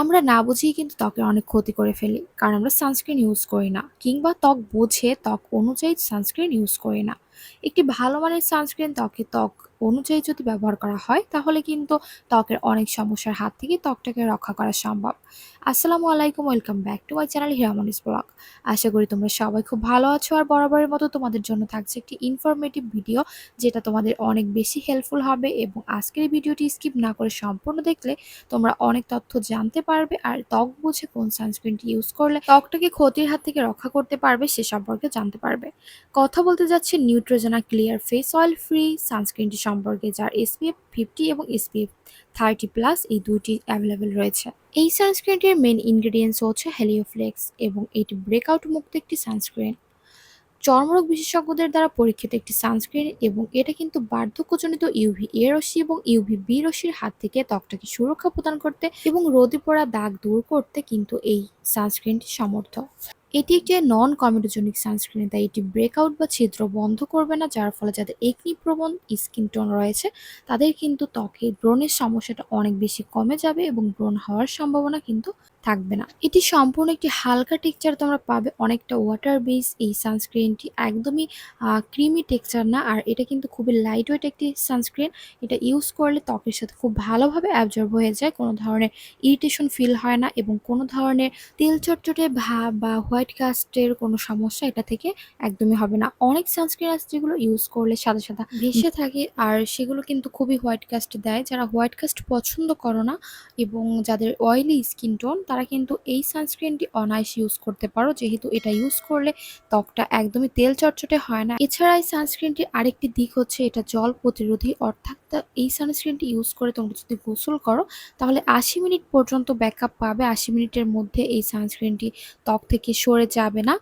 আমরা না বুঝেই কিন্তু ত্বকের অনেক ক্ষতি করে ফেলি, কারণ আমরা সানস্ক্রিন ইউজ করি না, কিংবা ত্বক বুঝে, ত্বক অনুযায়ী সানস্ক্রিন ইউজ করি না। একটি ভালো মানের সানস্ক্রিন ত্বকে ত্বক অনুযায়ী যদি ব্যবহার করা হয়, তাহলে কিন্তু ত্বকের অনেক সমস্যার হাত থেকে ত্বকটাকে রক্ষা করা সম্ভব। আসসালামু আলাইকুম, welcome back to my channel Hiramoni's blog. আশা করি তোমরা সবাই খুব ভালো আছো আর বরাবরের মতো তোমাদের জন্য থাকছে একটি ইনফরমেটিভ ভিডিও যেটা তোমাদের অনেক বেশি হেল্পফুল হবে এবং আজকের ভিডিওটি স্কিপ না করে সম্পূর্ণ দেখলে তোমরা অনেক তথ্য জানতে পারবে আর ত্বক বুঝে কোন সানস্ক্রিনটি ইউজ করলে ত্বকটাকে ক্ষতির হাত থেকে রক্ষা করতে পারবে সে সম্পর্কে জানতে পারবে। কথা বলতে যাচ্ছে Neutrogena clear face oil free, সানস্ক্রিনটি সম্পর্কে যার এসপিএফ ফিফটি এবং এসপিএফ থার্টি প্লাস এই দুটি অ্যাভেলেবেল রয়েছে। এই সানস্ক্রিনটির মেন ইনগ্রিডিয়েন্টস হচ্ছে হেলিওফ্লেক্স এবং এটি ব্রেকআউট মুক্ত একটি সানস্ক্রিন। চর্মরোগ বিশেষজ্ঞদের দ্বারা পরীক্ষিত একটি সানস্ক্রিন এবং এটা কিন্তু বার্ধক্যজনিত ইউভি এ রশ্মি এবং ইউভি বি রশ্মির হাত থেকে ত্বকটাকে সুরক্ষা প্রদান করতে এবং রোদে পড়া দাগ দূর করতে কিন্তু এই সানস্ক্রিনটি সমর্থ। এটি একটি নন কমেডোজেনিক সানস্ক্রিন তাই এটি ব্রেকআউট বা ছিদ্র বন্ধ করবে না, যার ফলে যাদের একনি প্রবণ স্কিন টোন রয়েছে, তাদের কিন্তু ত্বকে ব্রণের সমস্যাটা অনেক বেশি কমে যাবে এবং ব্রণ হওয়ার সম্ভাবনা কিন্তু থাকবে না। এটি সম্পূর্ণ একটি হালকা টেক্সচার তোমরা পাবে অনেকটা ওয়াটার বেস এই সানস্ক্রিনটি একদমই ক্রিমি টেক্সচার না আর এটা কিন্তু খুবই লাইট ওয়েট একটি সানস্ক্রিন এটা ইউজ করলে ত্বকের সাথে খুব ভালোভাবে অ্যাবজর্ব হয়ে যায় কোনো ধরনের ইরিটেশন ফিল হয় না এবং কোনো ধরনের তেল চটচটে ভাব বা হোয়াইট কাস্টের কোনো সমস্যা এটা থেকে একদমই হবে না। অনেক সানস্ক্রিন আছে যেগুলো ইউজ করলে সাদা সাদা ভেসে থাকে আর সেগুলো কিন্তু খুবই হোয়াইট কাস্ট দেয়। যারা হোয়াইট কাস্ট পছন্দ করো না এবং যাদের অয়েলি স্কিন টোন তারা কিন্তু এই সানস্ক্রিনটি অনায়াস ইউজ করতে পারো। যেহেতু এটা ইউজ করলে ত্বকটা একদমই তেল চটচটে হয় না। এছাড়া এই সানস্ক্রিনটির আরেকটি দিক হচ্ছে এটা জল প্রতিরোধী। অর্থাৎ এই সানস্ক্রিনটি ইউজ করে তোমরা যদি গোসল করো, তাহলে আশি মিনিট পর্যন্ত ব্যাকআপ পাবে। আশি মিনিটের মধ্যে এই সানস্ক্রিনটি ত্বক থেকে সরে যাবে না।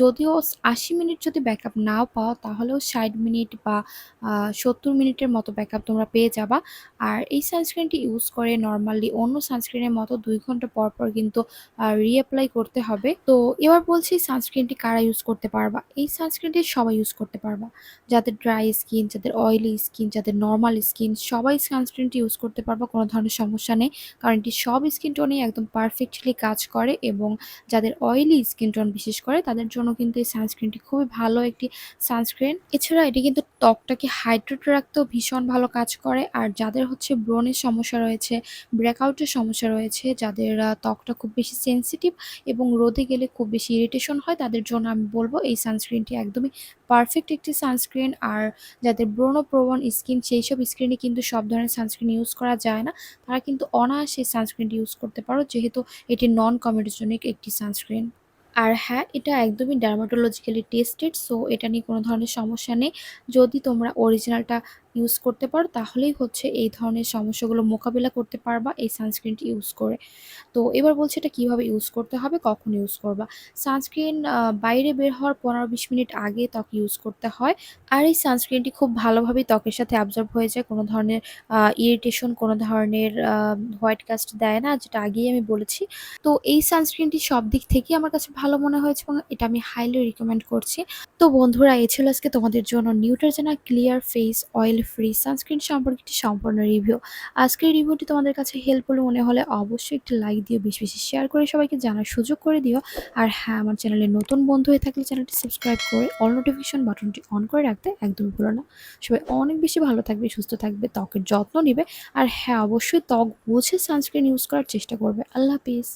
যদিও আশি মিনিট যদি ব্যাকআপ নাও পাও, তাহলেও ষাট মিনিট বা সত্তর মিনিটের মতো ব্যাকআপ তোমরা পেয়ে যাবা। আর এই সানস্ক্রিনটি ইউজ করে নর্মালি অন্য সানস্ক্রিনের মতো দুই ঘণ্টা পর পর কিন্তু রিঅ্যাপ্লাই করতে হবে। তো এবার বলছি সানস্ক্রিনটি কারা ইউজ করতে পারবা? এই সানস্ক্রিনটি সবাই ইউজ করতে পারবা। যাদের ড্রাই স্কিন যাদের অয়েলি স্কিন যাদের নর্মাল স্কিন সবাই সানস্ক্রিনটি ইউজ করতে পারবা, কোনো ধরনের সমস্যা নেই। কারণ এটি সব স্কিন টোনেই একদম পারফেক্টলি কাজ করে এবং যাদের অয়েলি স্কিন টোন বিশেষ করে, তাদের জন্য কিন্তু এই সানস্ক্রিনটি খুবই ভালো একটি সানস্ক্রিন এছাড়া এটি কিন্তু ত্বকটাকে হাইড্রেট রাখতেও ভীষণ ভালো কাজ করে। আর যাদের হচ্ছে ব্রণের সমস্যা রয়েছে ব্রেকআউটের সমস্যা রয়েছে, যাদের ত্বকটা খুব বেশি সেন্সিটিভ এবং রোদে গেলে খুব বেশি ইরিটেশন হয়। তাদের জন্য আমি বলব এই সানস্ক্রিনটি একদমই পারফেক্ট একটি সানস্ক্রিন আর যাদের ব্রণপ্রবণ স্কিন সেই সব স্ক্রিনে কিন্তু সব ধরনের সানস্ক্রিন ইউজ করা যায় না। তারা কিন্তু অনায়াসে সানস্ক্রিনটি ইউজ করতে পারো, যেহেতু এটি নন কমেডোজেনিক একটি সানস্ক্রিন আর হ্যাঁ এটা একদমই ডার্মাটোলজিক্যালি টেস্টেড সো এটা নিয়ে কোনো ধরনের সমস্যা নেই। যদি তোমরা অরিজিনালটা ইউজ করতে পারো, তাহলেই হচ্ছে এই ধরনের সমস্যাগুলো মোকাবিলা করতে পারবা এই সানস্ক্রিনটি ইউজ করে। তো এবার বলছি এটা কীভাবে ইউজ করতে হবে, কখন ইউজ করবা? সানস্ক্রিন বাইরে বের হওয়ার পনেরো বিশ মিনিট আগে ত্বক ইউজ করতে হয়। আর এই সানস্ক্রিনটি খুব ভালোভাবে ত্বকের সাথে অ্যাবজর্ব হয়ে যায়, কোনো ধরনের ইরিটেশন কোনো ধরনের হোয়াইট কাস্ট দেয় না, যেটা আগেই আমি বলেছি। তো এই সানস্ক্রিনটি সব দিক থেকেই আমার কাছে ভালো মনে হয়েছে এবং এটা আমি হাইলি রিকমেন্ড করছি। তো বন্ধুরা এ ছিল আজকে তোমাদের জন্য Neutrogena clear face oil free sunscreen সম্পর্কে একটি সম্পূর্ণ রিভিউ আজকের রিভিউটি তোমাদের কাছে হেল্পফুল মনে হলে অবশ্যই একটি লাইক দিও, বেশি বেশি শেয়ার করে সবাইকে জানার সুযোগ করে দিও। আর হ্যাঁ আমার চ্যানেলে নতুন বন্ধু হয়ে থাকলে চ্যানেলটি সাবস্ক্রাইব করে অল নোটিফিকেশন বাটনটি অন করে রাখতে একদমই ভুলো না। সবাই অনেক বেশি ভালো থাকবে, সুস্থ থাকবে, ত্বকের যত্ন নেবে। আর হ্যাঁ অবশ্যই ত্বক বুঝে সানস্ক্রিন ইউজ করার চেষ্টা করবে। আল্লাহ হাফিজ।